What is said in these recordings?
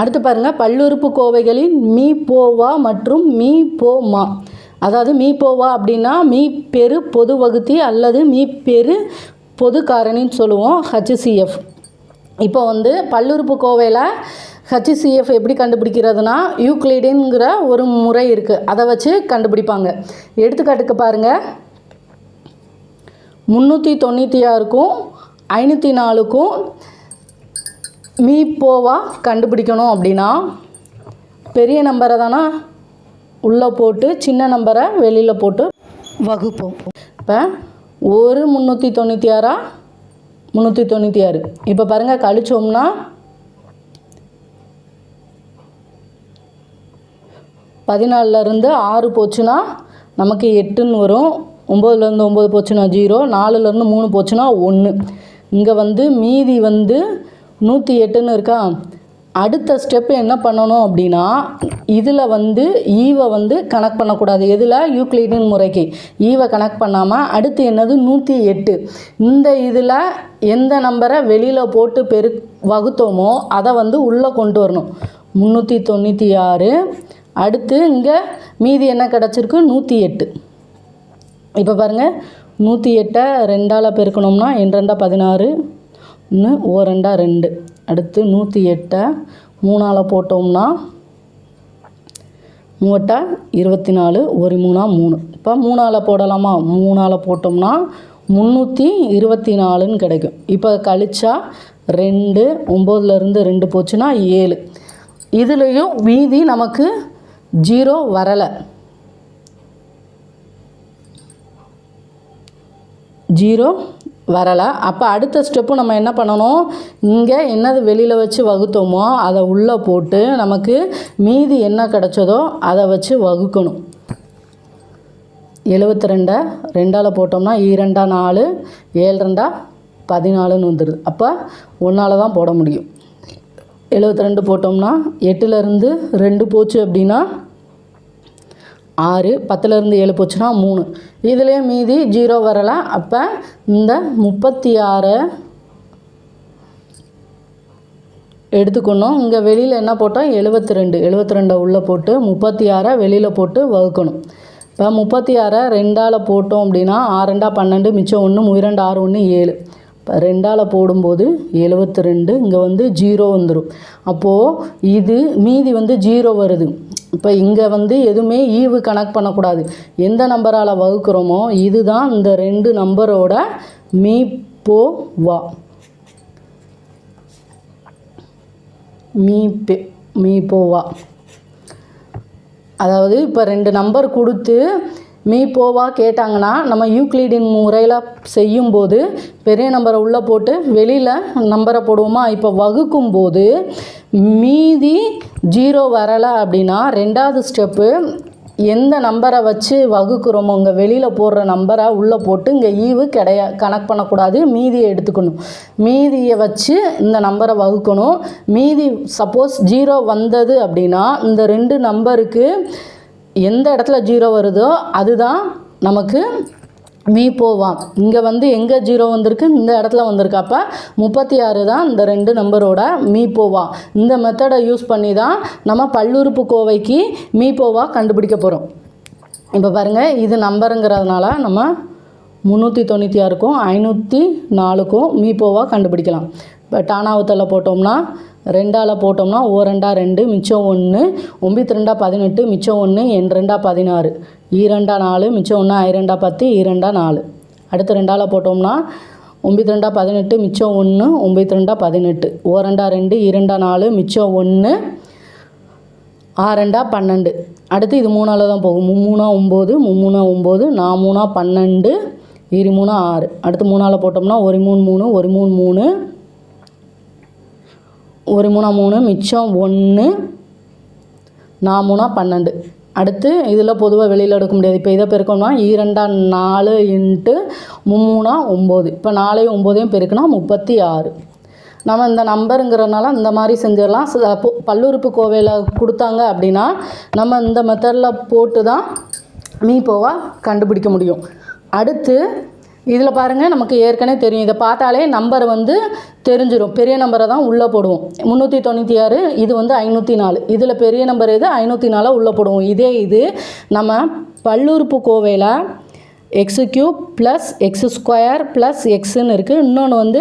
அடுத்து பாருங்கள் பல்லுறுப்பு கோவைகளின் மீ போவா மற்றும் மீ போமா அதாவது மீ போவா அப்படின்னா மீ பெரு பொது வகுத்தி அல்லது மீ பெரு பொது காரணின்னு சொல்லுவோம் ஹச்சிசிஎஃப் இப்போ வந்து பல்லுறுப்பு கோவையில் ஹச்சிசிஎஃப் எப்படி கண்டுபிடிக்கிறதுனா யூக்ளிடின்ங்கிற ஒரு முறை இருக்குது அதை வச்சு கண்டுபிடிப்பாங்க. எடுத்துக்காட்டுக்கு பாருங்கள் முந்நூற்றி தொண்ணூற்றி ஆறுக்கும் ஐநூற்றி நாலுக்கும் மீ போவா கண்டுபிடிக்கணும் அப்படின்னா பெரிய நம்பரை தானே உள்ளே போட்டு சின்ன நம்பரை வெளியில் போட்டு வகுப்போம். இப்போ ஒரு முந்நூற்றி தொண்ணூற்றி ஆறா? முந்நூற்றி தொண்ணூற்றி ஆறு. இப்போ பாருங்கள் கழிச்சோம்னா பதினாலருந்து ஆறு போச்சுன்னா நமக்கு எட்டுன்னு வரும். ஒம்போதுலேருந்து ஒம்பது போச்சுன்னா ஜீரோ. நாலுலேருந்து மூணு போச்சுன்னா ஒன்று. இங்கே வந்து மீதி வந்து நூற்றி எட்டுன்னு இருக்கா? அடுத்த ஸ்டெப்பு என்ன பண்ணணும் அப்படின்னா இதில் வந்து ஈவை வந்து கனெக்ட் பண்ணக்கூடாது. எதில்? யூக்ளிடின் முறைக்கு. ஈவை கனெக்ட் பண்ணாமல் அடுத்து என்னது? நூற்றி எட்டு. இந்த இதில் எந்த நம்பரை வெளியில் போட்டு பெரு வகுத்தோமோ அதை வந்து உள்ளே கொண்டு வரணும். முந்நூற்றி தொண்ணூற்றி ஆறு. அடுத்து இங்கே மீதி என்ன கிடச்சிருக்கு? நூற்றி எட்டு. இப்போ பாருங்கள் நூற்றி எட்டை ரெண்டால் பெருக்கணும்னா என் ரெண்டா பதினாறு. ஒன்று ஓ ரெண்டா ரெண்டு. அடுத்து நூற்றி எட்டை மூணால் போட்டோம்னா மூவட்டா இருபத்தி நாலு ஒரு மூணா மூணு. இப்போ மூணால் போடலாமா? மூணால் போட்டோம்னா முந்நூற்றி இருபத்தி நாலுன்னு கிடைக்கும். இப்போ கழிச்சா ரெண்டு ஒம்போதுலேருந்து ரெண்டு போச்சுன்னா ஏழு. இதுலேயும் மீதி நமக்கு ஜீரோ வரலை. ஜீரோ வரலை. அப்போ அடுத்த ஸ்டெப்பு நம்ம என்ன பண்ணணும்? இங்கே என்னது வெளியில் வச்சு வகுத்தோமோ அதை உள்ளே போட்டு நமக்கு மீதி என்ன கிடச்சதோ அதை வச்சு வகுக்கணும். எழுபத்தி ரெண்டை ரெண்டால் போட்டோம்னா ஈரெண்டா நாலு ஏழு ரெண்டா பதினாலுன்னு வந்துடுது அப்போ ஒன்றால் தான் போட முடியும். எழுபத்தி ரெண்டு போட்டோம்னா எட்டுலேருந்து ரெண்டு போச்சு அப்படின்னா ஆறு பத்துலேருந்து ஏழு போச்சுன்னா மூணு. இதுலேயே மீதி ஜீரோ வரலை. அப்போ இந்த முப்பத்தி ஆறை எடுத்துக்கணும் இங்கே வெளியில் என்ன போட்டோம்? எழுபத்தி ரெண்டு எழுபத்தி ரெண்டை உள்ளே போட்டு முப்பத்தி ஆறை வெளியில் போட்டு வகுக்கணும். இப்போ முப்பத்தி ஆறை ரெண்டால் போட்டோம் அப்படின்னா ஆறெண்டா பன்னெண்டு மிச்சம் ஒன்று முயிரெண்டு ஆறு ஒன்று ஏழு. இப்போ ரெண்டால் போடும்போது எழுபத்தி ரெண்டு இங்கே வந்து ஜீரோ வந்துடும் அப்போது இது மீதி வந்து ஜீரோ வருது. இப்போ இங்கே வந்து எதுவுமே ஈவு கனெக்ட் பண்ணக்கூடாது. எந்த நம்பரால் வகுக்கிறோமோ இதுதான் இந்த ரெண்டு நம்பரோட மீ போ வா. மீ பே மீ போ வா. அதாவது இப்போ ரெண்டு நம்பர் கொடுத்து மீ போவா கேட்டாங்கன்னா நம்ம யூக்ளிடின் முறையில் செய்யும்போது பெரிய நம்பரை உள்ளே போட்டு வெளியில் நம்பரை போடுவோமா? இப்போ வகுக்கும் போது மீதி ஜீரோ வரலை அப்படின்னா ரெண்டாவது ஸ்டெப்பு எந்த நம்பரை வச்சு வகுக்கிறோமோ இங்கே வெளியில் போடுற நம்பரை உள்ளே போட்டு இங்கே ஈவு கிடையா கணக்கு பண்ணக்கூடாது மீதியை எடுத்துக்கணும். மீதியை வச்சு இந்த நம்பரை வகுக்கணும். மீதி சப்போஸ் ஜீரோ வந்தது அப்படின்னா இந்த ரெண்டு நம்பருக்கு எந்த இடத்துல ஜீரோ வருதோ அதுதான் நமக்கு மீ போவாம் இங்கே வந்து எங்கே ஜீரோ வந்திருக்கு? இந்த இடத்துல வந்திருக்கு. அப்போ முப்பத்தி ஆறு தான் இந்த ரெண்டு நம்பரோட மீ போவா. இந்த மெத்தடை யூஸ் பண்ணி தான் நம்ம பல்லுறுப்பு கோவைக்கு மீ போவா கண்டுபிடிக்க போகிறோம் இப்போ பாருங்கள் இது நம்பருங்கிறதுனால நம்ம முந்நூற்றி தொண்ணூற்றி ஆறுக்கும் ஐநூற்றி நாலுக்கும் மீ போவா கண்டுபிடிக்கலாம். இப்போ டானாவத்தில் போட்டோம்னா ரெண்டால் போட்டோம்னா ஓ ரெண்டா ரெண்டு மிச்சம் ஒன்று ஒம்பத்தி ரெண்டா பதினெட்டு மிச்சம் ஒன்று என் ரெண்டா பதினாறு. ஈரெண்டா நாலு மிச்சம் ஒன்று ஐரெண்டா பத்து ஈரெண்டா நாலு. அடுத்து ரெண்டால் போட்டோம்னா ஒம்பத்தி ரெண்டா பதினெட்டு மிச்சம் ஒன்று ஒம்பத்தி ரெண்டா பதினெட்டு. ஓ ரெண்டா ரெண்டு ஈரெண்டா நாலு மிச்சம் ஒன்று ஆரெண்டா பன்னெண்டு. அடுத்து இது மூணால் தான் போகும். மும்மூணா ஒம்பது மும்மூணா ஒம்பது நாமூணா பன்னெண்டு இரு மூணா ஆறு. அடுத்து மூணால் போட்டோம்னா ஒரு மூணு மூணு ஒரு மூணு மூணு ஒரு மூணா மூணு மிச்சம் ஒன்று நான் மூணா பன்னெண்டு. அடுத்து இதில் பொதுவாக வெளியில் எடுக்க முடியாது. இப்போ இதை பெருக்கணும்னா இரண்டா நாலு இன்ட்டு மும்மூணா ஒம்பது. இப்போ நாலையும் ஒம்போதையும் பெருக்குனா முப்பத்தி ஆறு. நம்ம இந்த நம்பருங்கிறனால இந்த மாதிரி செஞ்சிடலாம். பல்லுறுப்பு கோவையில் கொடுத்தாங்க அப்படின்னா நம்ம இந்த மெத்தடில் போட்டு தான் மீ போவா கண்டுபிடிக்க முடியும். அடுத்து இதில் பாருங்கள் நமக்கு ஏற்கனவே தெரியும். இதை பார்த்தாலே நம்பர் வந்து தெரிஞ்சிடும் பெரிய நம்பரை தான் உள்ளே போடுவோம். முந்நூற்றி தொண்ணூற்றி ஆறு இது வந்து ஐநூற்றி நாலு. இதில் பெரிய நம்பர் இது ஐநூற்றி நாலாக உள்ளே போடுவோம். இதே இது நம்ம பல்லுறுப்பு கோவையில் x cube plus x square plus எக்ஸுன்னு இருக்குது இன்னொன்று வந்து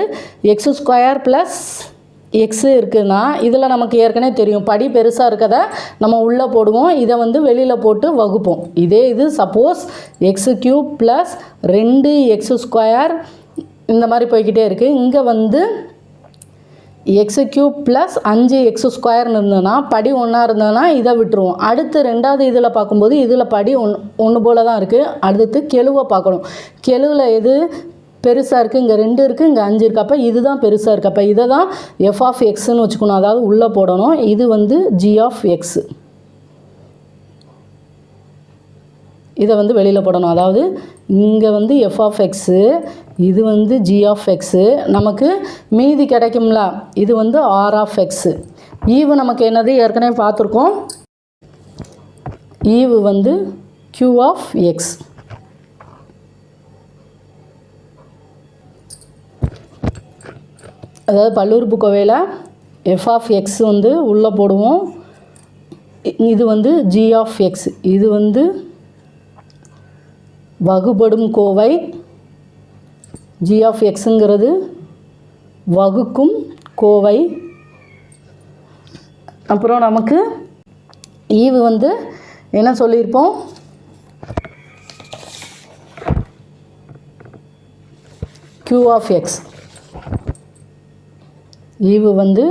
எக்ஸ் ஸ்கொயர் ப்ளஸ் எக்ஸ் இருக்குதுன்னா இதில் நமக்கு ஏற்கனவே தெரியும். படி பெருசாக இருக்கதை நம்ம உள்ளே போடுவோம். இதை வந்து வெளியில் போட்டு வகுப்போம். இதே இது சப்போஸ் எக்ஸு கியூப் ப்ளஸ் ரெண்டு எக்ஸு ஸ்கொயர் இந்த மாதிரி போய்கிட்டே இருக்குது இங்கே வந்து எக்ஸு கியூப் ப்ளஸ் அஞ்சு எக்ஸ் ஸ்கொயர்னு இருந்ததுன்னா படி ஒன்றா இருந்ததுன்னா இதை விட்டுருவோம். அடுத்து ரெண்டாவது இதில் பார்க்கும்போது இதில் படி ஒன் ஒன்று போல தான் இருக்குது அடுத்து கெழுவை பார்க்கணும். கெழுவில் எது? பெருசாக இருக்குது இங்கே ரெண்டு இருக்குது இங்கே அஞ்சு இருக்குது அப்போ இதுதான் பெருசாக இருக்குது அப்போ இதை தான் எஃப் ஆஃப் எக்ஸ்னு வச்சுக்கணும். அதாவது உள்ளே போடணும். இது வந்து ஜி ஆஃப் எக்ஸ் இதை வந்து வெளியில் போடணும். அதாவது இங்கே வந்து எஃப் ஆஃப் எக்ஸு இது வந்து ஜி ஆஃப் எக்ஸு நமக்கு மீதி கிடைக்கும்ல இது வந்து ஆர் ஆஃப் எக்ஸு ஈவு நமக்கு என்னது? ஏற்கனவே பார்த்துருக்கோம். ஈவு வந்து க்யூ ஆஃப் எக்ஸ் அதாவது பல்லுறுப்புக்கோவையில் எஃப் ஆஃப் எக்ஸ் வந்து உள்ளே போடுவோம். இது வந்து ஜி ஆஃப் எக்ஸ் இது வந்து வகுபடும் கோவை. ஜி ஆஃப் எக்ஸுங்கிறது வகுக்கும் கோவை. அப்புறம் நமக்கு ஈவு வந்து என்ன சொல்லியிருப்போம்? க்யூ ஆஃப் எக்ஸ் ஈவு வந்து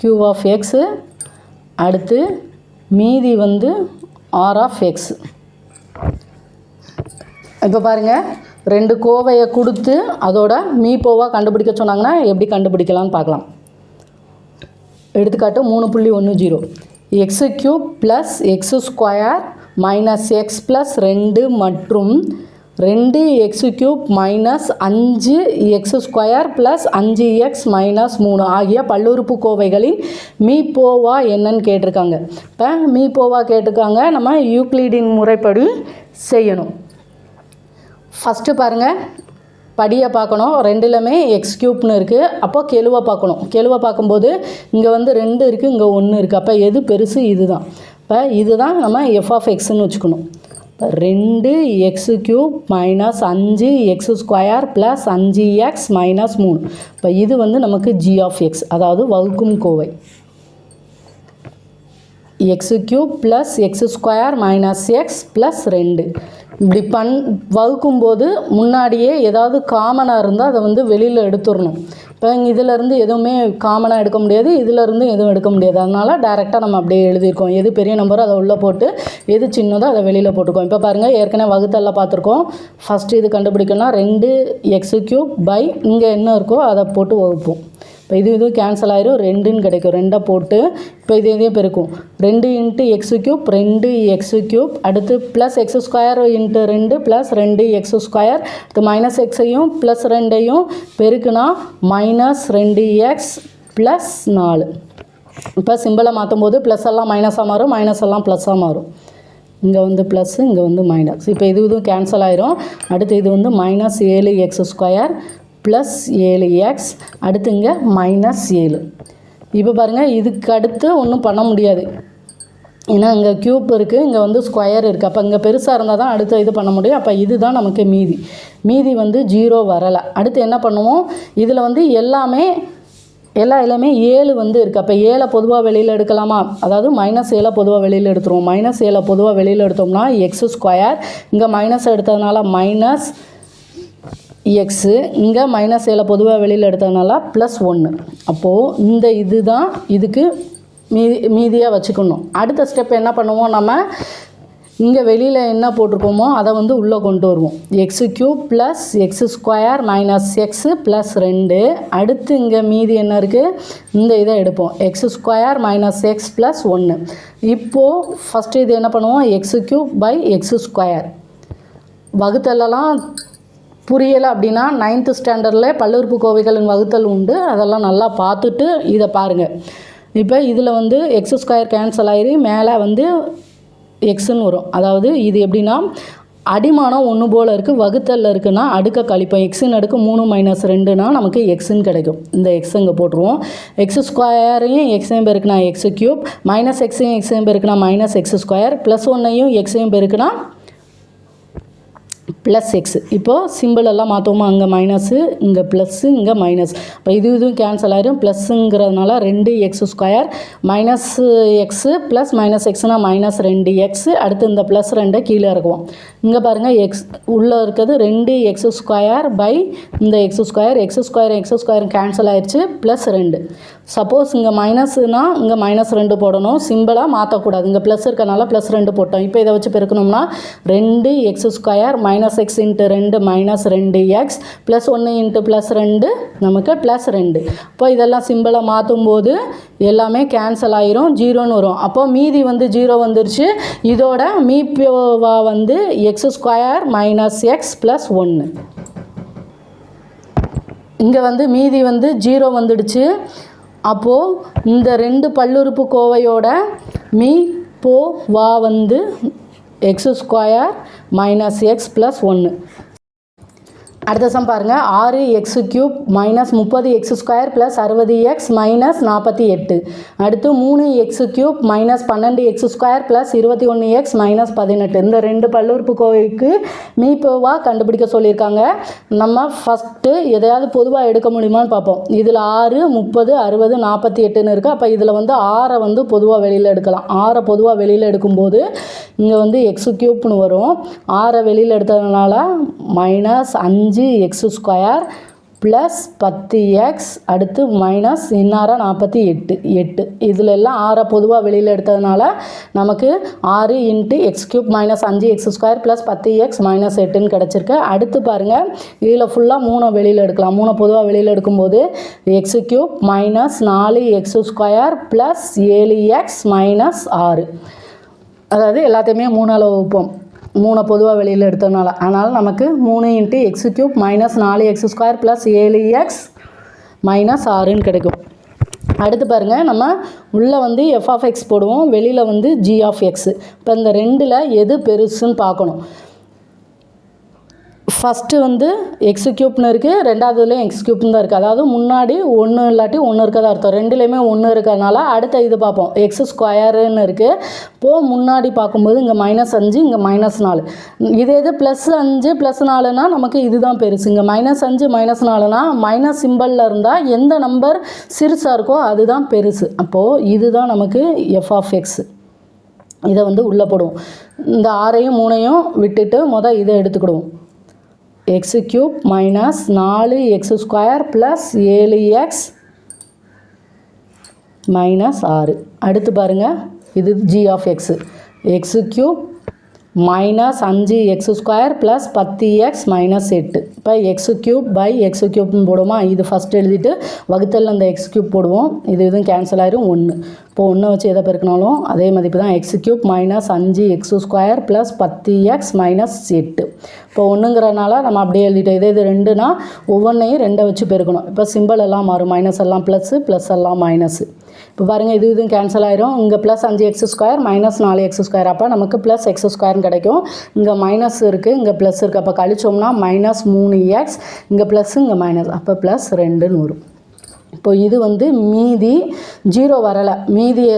க்யூ ஆஃப் எக்ஸு அடுத்து மீதி வந்து ஆர் ஆஃப் எக்ஸ் இப்போ பாருங்கள் ரெண்டு கோவையை கொடுத்து அதோட மீப்போவாக கண்டுபிடிக்க சொன்னாங்கன்னா எப்படி கண்டுபிடிக்கலாம்னு பார்க்கலாம். எடுத்துக்காட்டு மூணு புள்ளி ஒன்று zero. X cube plus x square minus x plus ரெண்டு மற்றும் ரெண்டு எக்ஸ் கியூப் மைனஸ் அஞ்சு எக்ஸ் ஸ்கொயர் ப்ளஸ் அஞ்சு எக்ஸ் மைனஸ் மூணு ஆகிய பல்லுறுப்பு கோவைகளின் மீப்போவா என்னன்னு கேட்டிருக்காங்க. இப்போ மீப்போவா கேட்டிருக்காங்க. நம்ம யூக்ளிடின் முறைப்படி செய்யணும். ஃபஸ்ட்டு பாருங்கள் படியை பார்க்கணும். ரெண்டுலமே எக்ஸ் கியூப்னு இருக்குது அப்போ கெழுவை பார்க்கணும். கெழுவை பார்க்கும்போது இங்கே வந்து ரெண்டு இருக்குது இங்கே ஒன்று இருக்குது அப்போ எது பெருசு? இதுதான். இப்போ இதுதான் நம்ம எஃப் ஆஃப் எக்ஸ்ன்னு வச்சுக்கணும். ரெண்டு எக்ஸு க்யூப் மைனஸ் அஞ்சு எக்ஸ் ஸ்கொயர் ப்ளஸ் அஞ்சு எக்ஸ் மைனஸ் மூணு. இப்போ இது வந்து நமக்கு ஜி ஆஃப் எக்ஸ் அதாவது வகுக்கும் Kovai. X cube plus x square minus x plus ரெண்டு. இப்படி பண் வகுக்கும்போது முன்னாடியே ஏதாவது காமனாக இருந்தால் அதை வந்து வெளியில் எடுத்துடணும். இப்போ இதிலேருந்து எதுவுமே காமனாக எடுக்க முடியாது இதிலேருந்து எதுவும் எடுக்க முடியாது. அதனால் டேரெக்டாக நம்ம அப்படியே எழுதியிருக்கோம். எது பெரிய நம்பரோ அதை உள்ளே போட்டு எது சின்னதோ அதை வெளியில் போட்டுக்கோம் இப்போ பாருங்கள் ஏற்கனவே வகுத்தெல்லாம் பார்த்துருக்கோம். ஃபஸ்ட்டு இது கண்டுபிடிக்கணும்னா ரெண்டு எக்ஸு க்யூப் பை இங்கே என்ன இருக்கோ அதை போட்டு வகுப்போம். இப்போ இது இதுவும் கேன்சல் ஆயிரும். ரெண்டுன்னு கிடைக்கும். ரெண்டை போட்டு இப்போ இது இதையும் பெருக்கும். ரெண்டு இன்ட்டு எக்ஸு கியூப் ரெண்டு எக்ஸு கியூப் அடுத்து ப்ளஸ் எக்ஸ் ஸ்கொயர் இன்ட்டு ரெண்டு ப்ளஸ் ரெண்டு எக்ஸ் ஸ்கொயர் அடுத்து மைனஸ் எக்ஸையும் ப்ளஸ் ரெண்டையும் பெருக்குனா மைனஸ் ரெண்டு எக்ஸ் ப்ளஸ் நாலு. இப்போ சிம்பிளை மாற்றும் போது ப்ளஸ் எல்லாம் மைனஸாக மாறும். மைனஸ் எல்லாம் ப்ளஸ்ஸாக மாறும். இங்கே வந்து ப்ளஸ்ஸு இங்கே வந்து மைனஸ் இப்போ இது இதுவும் கேன்சல் ஆயிரும். அடுத்து இது வந்து மைனஸ் ஏழு எக்ஸ் ஸ்கொயர் ப்ளஸ் ஏழு எக்ஸ் அடுத்து இங்கே மைனஸ் ஏழு. இப்போ பாருங்கள் இதுக்கு அடுத்து ஒன்றும் பண்ண முடியாது. ஏன்னா இங்கே க்யூப் இருக்குது இங்கே வந்து ஸ்கொயர் இருக்குது அப்போ இங்கே பெருசாக இருந்தால் தான் அடுத்து இது பண்ண முடியும். அப்போ இதுதான் நமக்கு மீதி. மீதி வந்து ஜீரோ வரலை. அடுத்து என்ன பண்ணுவோம்? இதில் வந்து எல்லாமே எல்லா எல்லாமே ஏழு வந்து இருக்குது அப்போ ஏழை பொதுவாக வெளியில் எடுக்கலாமா? அதாவது மைனஸ் ஏழை பொதுவாக வெளியில் எடுத்துருவோம். மைனஸ் ஏழை பொதுவாக வெளியில் எடுத்தோம்னா எக்ஸ் ஸ்கொயர் இங்கே மைனஸ் எடுத்ததுனால மைனஸ் எக்ஸு இங்கே மைனஸ் ஏழை பொதுவாக வெளியில் எடுத்ததுனால ப்ளஸ் ஒன்று அப்போது இந்த இது தான் இதுக்கு மீதி மீதியாக வச்சுக்கணும். அடுத்த ஸ்டெப் என்ன பண்ணுவோம் நம்ம? இங்கே வெளியில் என்ன போட்டிருக்கோமோ அதை வந்து உள்ளே கொண்டு வருவோம். X cube plus x square minus x plus ரெண்டு. அடுத்து இங்கே மீதி என்ன இருக்குது இந்த இதை எடுப்போம். X square minus x plus ஒன்று இப்போது ஃபஸ்ட்டு இது என்ன பண்ணுவோம்? X cube by x square வகுத்தலெல்லாம் புரியலை அப்படின்னா நைன்த்து ஸ்டாண்டர்டில் பல்லுறுப்புக்கோவைகளின் வகுத்தல் உண்டு. அதெல்லாம் நல்லா பார்த்துட்டு இதை பாருங்கள் இப்போ இதில் வந்து எக்ஸ் ஸ்கொயர் கேன்சல் ஆகி மேலே வந்து எக்ஸுன்னு வரும். அதாவது இது எப்படின்னா அடிமானம் ஒன்று போல் இருக்குது வகுத்தலில் இருக்குன்னா அடுக்க கழிப்போம். எக்ஸின் அடுக்கு மூணு மைனஸ் ரெண்டுனா நமக்கு எக்ஸுன்னு கிடைக்கும். இந்த எக்ஸ் இங்கே போட்டுருவோம். எக்ஸ் ஸ்கொயரையும் எக்ஸையும் பெருக்குனா எக்ஸ் க்யூப் மைனஸ் எக்ஸையும் எக்ஸையும் பெருக்குனா மைனஸ் எக்ஸ் ஸ்கொயர் ப்ளஸ் ஒன்னையும் எக்ஸையும் பெருக்குனா ப்ளஸ் எக்ஸ் இப்போது சிம்பிள் எல்லாம் மாற்றுவோமா அங்கே மைனஸு இங்கே ப்ளஸ்ஸு இங்கே மைனஸ் இப்போ இது இதுவும் கேன்சல் ஆயிரும். ப்ளஸ்ஸுங்கிறதுனால ரெண்டு x square minus x plus minus எக்ஸ்னால் minus ரெண்டு எக்ஸு அடுத்து இந்த ப்ளஸ் ரெண்டை கீழே இறக்குவோம். இங்கே பாருங்கள் எக்ஸ் உள்ளே இருக்கிறது ரெண்டு எக்ஸ் ஸ்கொயர் பை இந்த x square x square x square cancel ஆயிடுச்சு ப்ளஸ் ரெண்டு. சப்போஸ் இங்கே மைனஸ்னால் இங்கே மைனஸ் ரெண்டு போடணும். சிம்பிளாக மாற்றக்கூடாது இங்கே ப்ளஸ் இருக்கனால ப்ளஸ் ரெண்டு போட்டோம். இப்போ இதை வச்சு பெருக்கணும்னா ரெண்டு x square minus x into ரெண்டு மைனஸ் ரெண்டு எக்ஸ் ப்ளஸ் ஒன்று இன்ட்டு ப்ளஸ் ரெண்டு நமக்கு ப்ளஸ் ரெண்டு. இப்போ இதெல்லாம் சிம்பிளாக மாற்றும் போது எல்லாமே கேன்சல் ஆயிரும் ஜீரோன்னு வரும். அப்போ மீதி வந்து ஜீரோ வந்துருச்சு. இதோட மீபியோவா வந்து x square minus x plus ஒன்று இங்கே வந்து மீதி வந்து ஜீரோ வந்துடுச்சு. அப்போது இந்த ரெண்டு பல்லுறுப்பு கோவையோட மீ போ வா வந்து x square minus x plus ஒன்று அடுத்த சம் பாருங்கள் ஆறு எக்ஸ் க்யூப் மைனஸ் முப்பது எக்ஸ் ஸ்கொயர் ப்ளஸ் அறுபது எக்ஸ் மைனஸ் நாற்பத்தி எட்டு. அடுத்து மூணு எக்ஸ் க்யூப் மைனஸ் பன்னெண்டு எக்ஸ் ஸ்கொயர் ப்ளஸ் இருபத்தி ஒன்று எக்ஸ் மைனஸ் பதினெட்டு. இந்த ரெண்டு பல்லுறுப்பு கோவைக்கு மீப்போவாக கண்டுபிடிக்க சொல்லியிருக்காங்க. நம்ம ஃபஸ்ட்டு எதையாவது பொதுவாக எடுக்க முடியுமான்னு பார்ப்போம். இதில் ஆறு முப்பது அறுபது நாற்பத்தி எட்டுன்னு இருக்குது அப்போ இதில் வந்து ஆறை வந்து பொதுவாக வெளியில் எடுக்கலாம். ஆறை பொதுவாக வெளியில் எடுக்கும்போது இங்கே வந்து எக்ஸ் க்யூப்னு வரும். ஆறை வெளியில் எடுத்ததுனால மைனஸ் அஞ்சு எக்ஸ் ஸ்கொயர் ப்ளஸ் பத்து எக்ஸ் அடுத்து மைனஸ் இன்னார நாற்பத்தி எட்டு எட்டு. இதில் எல்லாம் ஆறை பொதுவாக வெளியில் எடுத்ததுனால நமக்கு ஆறு இன்ட்டு எக்ஸ் க்யூப் மைனஸ் அஞ்சு எக்ஸ் ஸ்கொயர் ப்ளஸ் பத்து எக்ஸ் மைனஸ் எட்டுன்னு கிடச்சிருக்கு. அடுத்து பாருங்கள் இதில் ஃபுல்லாக மூணை வெளியில் எடுக்கலாம். மூணை பொதுவாக வெளியில் எடுக்கும்போது எக்ஸ் க்யூப் மைனஸ் நாலு எக்ஸ் ஸ்கொயர் ப்ளஸ் ஏழு எக்ஸ் மைனஸ் ஆறு. அதாவது எல்லாத்தையுமே மூணால் வகுப்போம். மூணை பொதுவாக வெளியில் எடுத்ததுனால. அதனால் நமக்கு மூணு இன்ட்டு எக்ஸ் கியூப் மைனஸ் நாலு எக்ஸ் ஸ்கொயர் ப்ளஸ் ஏழு எக்ஸ் மைனஸ் ஆறுன்னு கிடைக்கும். அடுத்து பாருங்கள் நம்ம உள்ளே வந்து எஃப் ஆஃப் எக்ஸ் போடுவோம் வெளியில் வந்து ஜி ஆஃப் எக்ஸ் இப்போ இந்த ரெண்டில் எது பெருசுன்னு பார்க்கணும். ஃபஸ்ட்டு வந்து எக்ஸ் க்யூப்னு இருக்குது ரெண்டாவதுலேயும் எக்ஸ் க்யூப்னு தான் இருக்குது அதாவது முன்னாடி ஒன்று இல்லாட்டி ஒன்று இருக்கதா அர்த்தம். ரெண்டுலேயுமே ஒன்று இருக்கிறதுனால அடுத்த இது பார்ப்போம். எக்ஸ் ஸ்கொயருன்னு இருக்குது இப்போது முன்னாடி பார்க்கும்போது இங்கே மைனஸ் அஞ்சு இங்கே மைனஸ் நாலு. இதே இது ப்ளஸ் அஞ்சு ப்ளஸ் நாலுனா நமக்கு இதுதான் பெருசு. இங்கே மைனஸ் அஞ்சு மைனஸ் நாலுனா மைனஸ் சிம்பிளில் இருந்தால் எந்த நம்பர் சிறுசாக இருக்கோ அதுதான் பெருசு. அப்போது இதுதான் நமக்கு எஃப் ஆஃப் எக்ஸ் இதை வந்து உள்ளே போடுவோம். இந்த ஆறையும் மூணையும் விட்டுட்டு மொதல் இதை எடுத்துக்கிடுவோம். எக்ஸ் க்யூப் மைனஸ் நாலு எக்ஸ் ஸ்கொயர் ப்ளஸ் ஏழு எக்ஸ் மைனஸ் ஆறு. அடுத்து பாருங்கள் இது G of x x cube minus அஞ்சு எக்ஸ் ஸ்கொயர் ப்ளஸ் பத்து எக்ஸ் மைனஸ் எட்டு. இப்போ எக்ஸ் க்யூப் பை எக்ஸ் க்யூப்னு போடுவோமா? இது ஃபஸ்ட் எழுதிட்டு வகுத்தல் அந்த எக்ஸ் க்யூப் போடுவோம். இது இதுவும் கேன்சல் ஆயிரும் ஒன்று இப்போ ஒன்றை வச்சு எதை பெருக்கினாலும் அதே மதிப்பு தான் எக்ஸ் க்யூப் மைனஸ் அஞ்சு எக்ஸ் ஸ்கொயர் ப்ளஸ் பத்து எக்ஸ் மைனஸ் எட்டு. இப்போ ஒன்றுங்கிறனால நம்ம அப்படியே எழுதிட்டோம். இதே இது ரெண்டுனா ஒவ்வொன்றையும் ரெண்டை வச்சு பெருக்கணும். இப்போ சிம்பிள் எல்லாம் மாறும். மைனஸ் எல்லாம் ப்ளஸ்ஸு ப்ளஸ் எல்லாம் மைனஸு இப்போ பாருங்கள் இது இதுவும் கேன்சல் ஆயிரும். இங்கே ப்ளஸ் அஞ்சு எக்ஸ் ஸ்கொயர் மைனஸ் நாலு எக்ஸ் ஸ்கொயர் அப்போ நமக்கு ப்ளஸ் எக்ஸ் ஸ்கொயர்னு கிடைக்கும். இங்கே மைனஸ் இருக்குது இங்கே ப்ளஸ் இருக்குது அப்போ கழிச்சோம்னா மைனஸ் மூணு எக்ஸ் இங்கே ப்ளஸ் இங்கே மைனஸ் அப்போ ப்ளஸ் ரெண்டுன்னு வரும் இப்போ இது வந்து மீதி ஜீரோ வரலை. மீதியை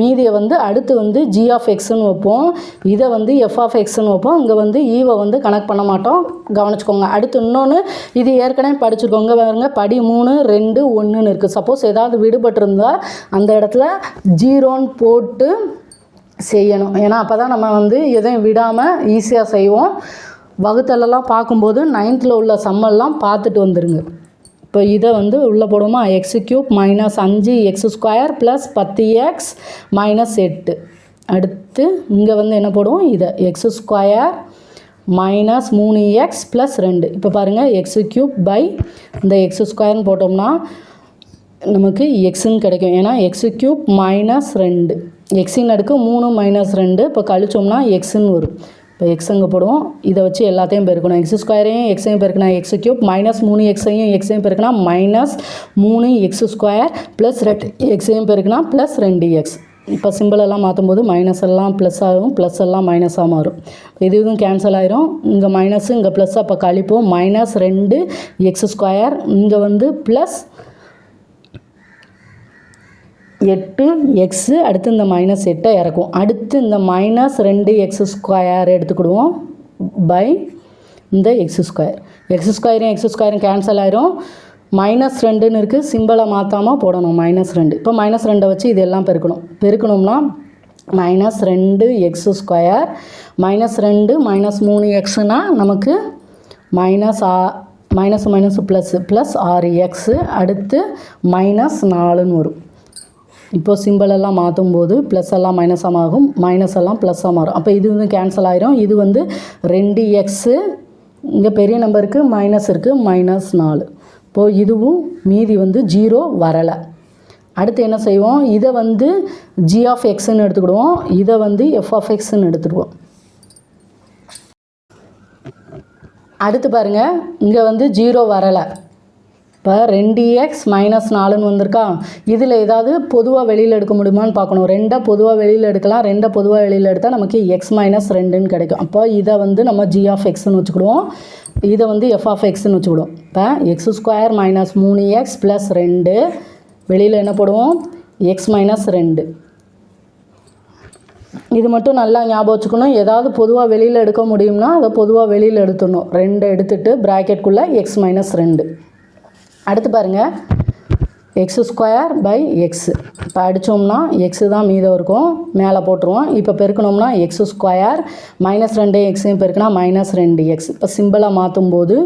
மீதியை வந்து அடுத்து வந்து ஜி ஆஃப் எக்ஸ்னு வைப்போம். இதை வந்து எஃப் ஆஃப் எக்ஸ்னு வைப்போம். இங்கே வந்து e ஈவை வந்து கணக்கு பண்ண மாட்டோம். கவனிச்சுக்கோங்க. அடுத்து இன்னொன்று இது ஏற்கனவே படிச்சுக்கோங்க பாருங்க. படி மூணு ரெண்டு ஒன்றுன்னு இருக்குது சப்போஸ் ஏதாவது விடுபட்டிருந்தால் அந்த இடத்துல ஜீரோன்னு போட்டு செய்யணும். ஏன்னா அப்போ தான் நம்ம வந்து எதையும் விடாமல் ஈஸியாக செய்வோம். வகுத்தலெல்லாம் பார்க்கும்போது நைன்த்தில் உள்ள சம்மெல்லாம் பார்த்துட்டு வந்துடுங்க இப்போ இதை வந்து உள்ளே போடுவோமா? எக்ஸ் க்யூப் மைனஸ் அஞ்சு எக்ஸ் ஸ்கொயர் ப்ளஸ் பத்து எக்ஸ் மைனஸ் எட்டு. அடுத்து இங்கே வந்து என்ன போடுவோம்? இதை எக்ஸ் ஸ்கொயர் மைனஸ் மூணு எக்ஸ் ப்ளஸ் ரெண்டு. இப்போ பாருங்கள் எக்ஸ் க்யூப் பை இந்த எக்ஸ் ஸ்கொயர்னு போட்டோம்னா நமக்கு எக்ஸுன்னு கிடைக்கும். ஏன்னா எக்ஸ் க்யூப் மைனஸ் ரெண்டு. எக்ஸின் அடுக்கு மூணு மைனஸ் ரெண்டு. இப்போ கழிச்சோம்னா எக்ஸுன்னு வரும். இப்போ எக்ஸ் அங்கே போடுவோம். இதை வச்சு எல்லாத்தையும் பெருக்கணும். எக்ஸ் ஸ்கொயரையும் எக்ஸையும் பெருக்கினா எக்ஸ் கியூப் மைனஸ் மூணு எக்ஸையும் எக்ஸையும் பெருக்கினா மைனஸ் மூணு எக்ஸ் ஸ்கொயர் ப்ளஸ் ரெண்டு எக்ஸையும் பெருக்கினா ப்ளஸ் ரெண்டு எக்ஸ் இப்போ சிம்பிள் எல்லாம் மாற்றும்போது மைனஸ் எல்லாம் ப்ளஸ் ஆகும். ப்ளஸ் எல்லாம் மைனஸாக மாறும். இது இதுவும் கேன்சல் ஆயிரும். இங்கே மைனஸு இங்கே ப்ளஸ் அப்போ கழிப்போம். மைனஸ் ரெண்டு எக்ஸ் ஸ்கொயர் இங்கே வந்து ப்ளஸ் எட்டு எக்ஸு அடுத்து இந்த மைனஸ் எட்டை இறக்கும். அடுத்து இந்த மைனஸ் ரெண்டு எக்ஸ் ஸ்கொயர் எடுத்துக்கிடுவோம். பை இந்த எக்ஸ் ஸ்கொயர் எக்ஸ் ஸ்கொயரும் எக்ஸ் ஸ்கொயரும் கேன்சல் ஆயிரும். மைனஸ் ரெண்டுன்னு இருக்குது சிம்பிளை மாற்றாமல் போடணும். மைனஸ் ரெண்டு. இப்போ மைனஸ் ரெண்டை வச்சு இதெல்லாம் பெருக்கணும். பெருக்கணும்னா மைனஸ் ரெண்டு எக்ஸ் ஸ்கொயர் மைனஸ் ரெண்டு மைனஸ் மூணு எக்ஸுனால் நமக்கு மைனஸ் ஆ மைனஸ் மைனஸ் ப்ளஸ் ப்ளஸ் ஆறு எக்ஸு அடுத்து மைனஸ் நாலுன்னு வரும். இப்போ சிம்பிள் எல்லாம் மாற்றும் போது ப்ளஸ் எல்லாம் மைனஸாக ஆகும் மைனஸ் எல்லாம் ப்ளஸ்ஸாக மாறும். அப்போ இது வந்து கேன்சல் ஆயிரும். இது வந்து ரெண்டு எக்ஸு இங்கே பெரிய நம்பருக்கு மைனஸ் இருக்குது மைனஸ் நாலு. இப்போது இதுவும் மீதி வந்து ஜீரோ வரலை. அடுத்து என்ன செய்வோம்? இதை வந்து ஜி ஆஃப் எக்ஸ்ன்னு எடுத்துக்கிடுவோம். இதை வந்து எஃப் ஆஃப் எக்ஸ்ன்னு எடுத்துடுவோம் அடுத்து பாருங்கள் இங்கே வந்து ஜீரோ வரலை. இப்போ ரெண்டு எக்ஸ் மைனஸ் நாலுன்னு வந்திருக்கா? இதில் ஏதாவது பொதுவாக வெளியில் எடுக்க முடியுமான்னு பார்க்கணும். ரெண்டை பொதுவாக வெளியில் எடுக்கலாம். ரெண்டை பொதுவாக வெளியில் எடுத்தால் நமக்கு எக்ஸ் மைனஸ் ரெண்டுன்னு கிடைக்கும். அப்போ இதை வந்து நம்ம ஜி ஆஃப் எக்ஸ்னு வச்சுக்கிடுவோம். இதை வந்து எஃப் ஆஃப் எக்ஸ்னு வச்சுக்கிடுவோம். இப்போ எக்ஸ் ஸ்கொயர் மைனஸ் மூணு எக்ஸ் ப்ளஸ் ரெண்டு. வெளியில் என்ன போடுவோம்? எக்ஸ் மைனஸ் ரெண்டு. இது மட்டும் நல்லா ஞாபகம் வச்சுக்கணும். ஏதாவது பொதுவாக வெளியில் எடுக்க முடியும்னா அதை பொதுவாக வெளியில் எடுத்துடணும். ரெண்டு எடுத்துட்டு ப்ராக்கெட்குள்ளே எக்ஸ் மைனஸ் ரெண்டு. அடுத்து பாருங்கள் எக்ஸ் ஸ்கொயர் பை எக்ஸ் இப்போ அடித்தோம்னா எக்ஸு தான் மீதம் இருக்கும். மேலே போட்டுருவோம். இப்போ பெருக்கணும்னா எக்ஸ் ஸ்கொயர் மைனஸ் ரெண்டு எக்ஸையும் பெருக்கினா மைனஸ் ரெண்டு எக்ஸ் இப்போ சிம்பிளாக மாற்றும் போது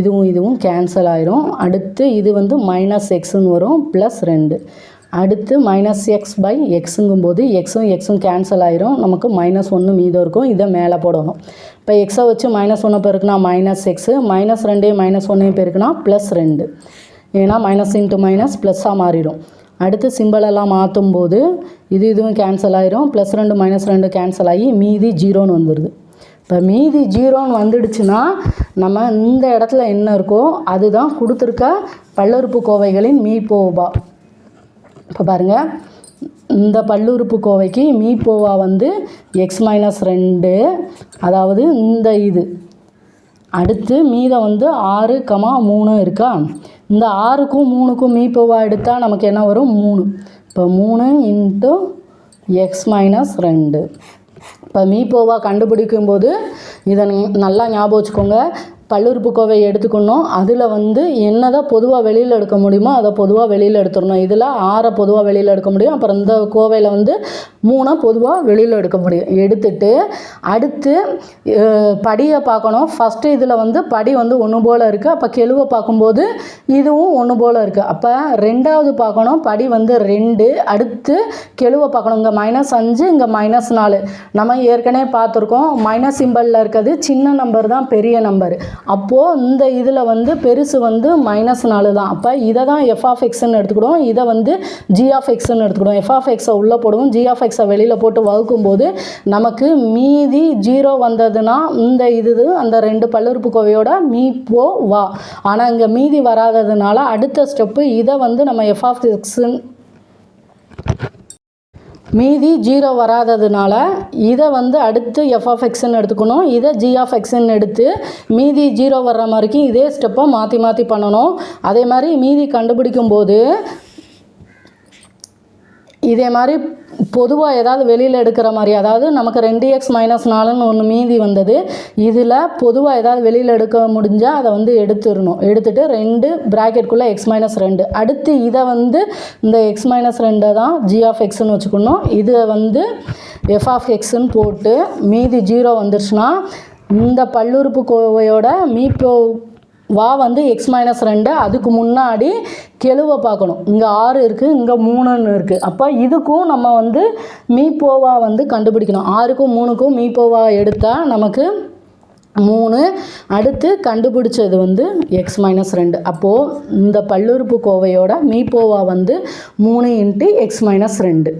இதுவும் இதுவும் கேன்சல் ஆயிரும். அடுத்து இது வந்து மைனஸ் எக்ஸுன்னு வரும் ப்ளஸ் ரெண்டு. அடுத்து மைனஸ் எக்ஸ் பை எக்ஸுங்கும் போது எக்ஸும் எக்ஸும் கேன்சல் ஆயிரும். நமக்கு மைனஸ் ஒன்று மீதம் இருக்கும். இதை மேலே போடணும். இப்போ எக்ஸை வச்சு மைனஸ் ஒன்று பெருக்குனா மைனஸ் எக்ஸு மைனஸ் ரெண்டையும் மைனஸ் ஒன்றையும் பெருக்குனா ப்ளஸ் ரெண்டு. ஏன்னா மைனஸ் இன்ட்டு மைனஸ் ப்ளஸ்ஸாக மாறிடும். அடுத்து சிம்பிளெல்லாம் மாற்றும் போது இது இதுவும் கேன்சல் ஆயிரும். ப்ளஸ் ரெண்டு மைனஸ் ரெண்டு கேன்சல் ஆகி மீதி ஜீரோன்னு வந்துடுது இப்போ மீதி ஜீரோன்னு வந்துடுச்சுன்னா நம்ம இந்த இடத்துல என்ன இருக்கோ அதுதான் கொடுத்துருக்க பல்லுறுப்பு கோவைகளின் மீபோபா இப்போ பாருங்கள் இந்த பல்லுறுப்பு கோவைக்கு மீப்போவா வந்து எக்ஸ் மைனஸ் ரெண்டு அதாவது இந்த இது. அடுத்து மீதம் வந்து ஆறு கமா மூணு இருக்கா? இந்த ஆறுக்கும் மூணுக்கும் மீப்போவா எடுத்தால் நமக்கு என்ன வரும்? மூணு. இப்போ மூணு இன்ட்டு எக்ஸ் மைனஸ் ரெண்டு. இப்போ மீப்போவா கண்டுபிடிக்கும்போது இதை நல்லா ஞாபகம் வச்சுக்கோங்க. பல்லுறுப்புக்கோவை எடுத்துக்கணும். அதில் வந்து என்னதான் பொதுவாக வெளியில் எடுக்க முடியுமோ அதை பொதுவாக வெளியில் எடுத்துடணும். இதில் ஆறை பொதுவாக வெளியில் எடுக்க முடியும். அப்புறம் இந்த கோவையில் வந்து மூணை பொதுவாக வெளியில் எடுக்க முடியும். எடுத்துட்டு அடுத்து படியை பார்க்கணும். ஃபஸ்ட்டு இதில் வந்து படி வந்து ஒன்று போல் இருக்குது அப்போ கெழுவை பார்க்கும்போது இதுவும் ஒன்று போல் இருக்குது அப்போ ரெண்டாவது பார்க்கணும். படி வந்து ரெண்டு. அடுத்து கெழுவை பார்க்கணும். இங்கே மைனஸ் அஞ்சு இங்கே மைனஸ் நாலு. நம்ம ஏற்கனவே பார்த்துருக்கோம். மைனஸ் சிம்பிளில் இருக்கிறது சின்ன நம்பர் தான் பெரிய நம்பர் அப்போது இந்த இதில் வந்து பெருசு வந்து மைனஸ் நாலு தான். அப்போ இதை தான் எஃப் ஆஃப் எக்ஸ்ன்னு எடுத்துக்கிடுவோம். இதை வந்து ஜி ஆஃப் எக்ஸ்ன்னு எடுத்துக்கிடுவோம். எஃப் ஆஃப் எக்ஸை உள்ளே போடுவோம். ஜி ஆஃப் எக்ஸை வெளியில் போட்டு வகுக்கும் போது நமக்கு மீதி ஜீரோ வந்ததுன்னா இந்த இது அந்த ரெண்டு பல்லுறுப்பு கோவையோட மீ போ வா. ஆனால் இங்கே மீதி வராததுனால அடுத்த ஸ்டெப்பு இதை வந்து நம்ம எஃப் ஆஃப் எக்ஸ்ன்னு மீதி ஜீரோ வராததுனால இதை வந்து அடுத்து எஃப் ஆஃப் எக்ஸ்ன்னு எடுத்துக்கணும். இதை ஜி ஆஃப் எக்ஸ்ன்னு எடுத்து மீதி ஜீரோ வர்ற மாதிரிக்கும் இதே ஸ்டெப்பை மாற்றி மாற்றி பண்ணணும். அதே மாதிரி மீதி கண்டுபிடிக்கும் போது இதே மாதிரி பொதுவாக ஏதாவது வெளியில் எடுக்கிற மாதிரி அதாவது நமக்கு ரெண்டு எக்ஸ் மைனஸ் நாலுன்னு ஒன்று மீதி வந்தது இதில் பொதுவாக ஏதாவது வெளியில் எடுக்க முடிஞ்சால் அதை வந்து எடுத்துடணும். எடுத்துட்டு ரெண்டு ப்ராக்கெட்குள்ளே எக்ஸ் மைனஸ் ரெண்டு. அடுத்து இதை வந்து இந்த எக்ஸ் மைனஸ் ரெண்டை தான் ஜி ஆஃப் எக்ஸ்ன்னு வச்சுக்கணும். இதை வந்து எஃப் ஆஃப் எக்ஸ்ன்னு போட்டு மீதி ஜீரோ வந்துருச்சுன்னா இந்த பல்லுறுப்பு கோவையோட மீப்போ வா வந்து எக்ஸ் மைனஸ் ரெண்டு அதுக்கு முன்னாடி கெழுவை பார்க்கணும். இங்கே ஆறு இருக்குது இங்கே மூணுன்னு இருக்குது அப்போ இதுக்கும் நம்ம வந்து மீப்போவா வந்து கண்டுபிடிக்கணும். ஆறுக்கும் மூணுக்கும் மீப்போவா எடுத்தால் நமக்கு மூணு. அடுத்து கண்டுபிடிச்சது வந்து எக்ஸ் மைனஸ் ரெண்டு. அப்போது இந்த பல்லுறுப்பு கோவையோட மீப்போவா வந்து மூணு இன்ட்டு எக்ஸ் மைனஸ் ரெண்டு.